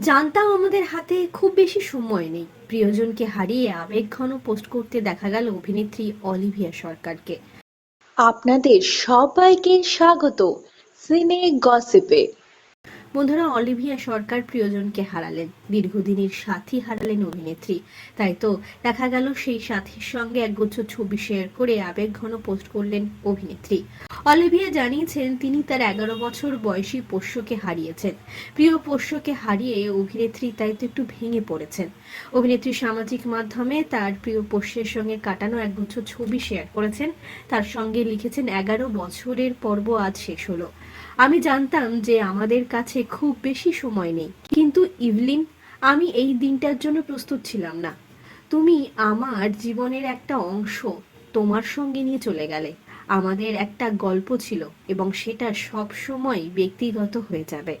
জানতাম আমাদের হাতে খুব বেশি সময় নেই। প্রিয়জনকে হারিয়ে আবেগ ঘন পোস্ট করতে দেখা গেল অভিনেত্রী অলিভিয়া সরকারকে। আপনাদের সবাইকে স্বাগত সিনে গসিপে। বন্ধুরা অলিভিয়া সরকার প্রিয়জনকে হারালেন দীর্ঘদিনের সাথী হারালেন অভিনেত্রী। তাই তো দেখা গেল সেই সাথীর সঙ্গে একগুচ্ছ ছবি শেয়ার করে আবেগঘন পোস্ট করলেন অভিনেত্রী। অলিভিয়া জানিয়েছেন, তিনি তার এগারো বছর বয়সী পোষ্যকে হারিয়েছেন। প্রিয় পোষ্যকে হারিয়ে অভিনেত্রী তাই তো একটু ভেঙে পড়েছেন। অভিনেত্রী সামাজিক মাধ্যমে তার প্রিয় পোষ্যের সঙ্গে কাটানো একগুচ্ছ ছবি শেয়ার করেছেন। তার সঙ্গে লিখেছেন, এগারো বছরের পর্ব আজ শেষ হলো। আমি জানতাম যে আমাদের কাছে খুব বেশি সময় নেই। কিন্তু ইভলিন, আমি এই দিনটার জন্য প্রস্তুত ছিলাম না। তুমি আমার জীবনের একটা অংশ তোমার সঙ্গে নিয়ে চলে গেলে। আমাদের একটা গল্প ছিল এবং সেটা সব সময় ব্যক্তিগত হয়ে যাবে।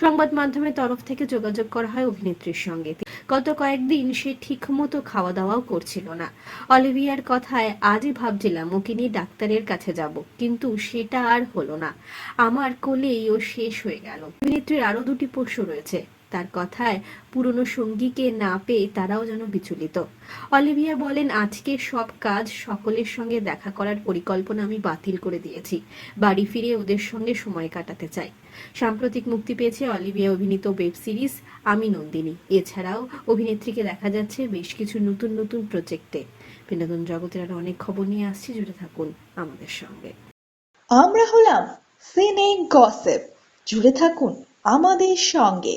সংবাদ মাধ্যমের তরফ থেকে যোগাযোগ করা হয় অভিনেত্রীর সঙ্গে। গত কয়েকদিন সে ঠিকমতো খাওয়া দাওয়াও করছিল না। অলিভিয়ার কথায় আজই ভাবছিলাম, ওকে নিয়ে ডাক্তারের কাছে যাব। কিন্তু সেটা আর হলো না। আমার কোলেই ও শেষ হয়ে গেল। অভিনেত্রীর আরও দুটি পোষ্য রয়েছে। তার কথায় পুরনো সঙ্গীকে না পেয়ে তারাও যেন বিচলিত। অলিভিয়া বলেন আজকে সব কাজ সকলের সঙ্গে দেখা করার পরিকল্পনা আমি বাতিল করে দিয়েছি। বাড়ি ফিরে ওদের সঙ্গে সময় কাটাতে চাই। সাম্প্রতিক মুক্তি পেয়েছে অলিভিয়া অভিনীত ওয়েব সিরিজ আমি নন্দিনী এছাড়াও অভিনেত্রীকে দেখা যাচ্ছে বেশ কিছু নতুন নতুন প্রজেক্টে। বিনোদন জগতের আরও অনেক খবর নিয়ে আসছি, জুড়ে থাকুন আমাদের সঙ্গে। আমরা হলাম সিনে গসিপ। জুড়ে থাকুন আমাদের সঙ্গে।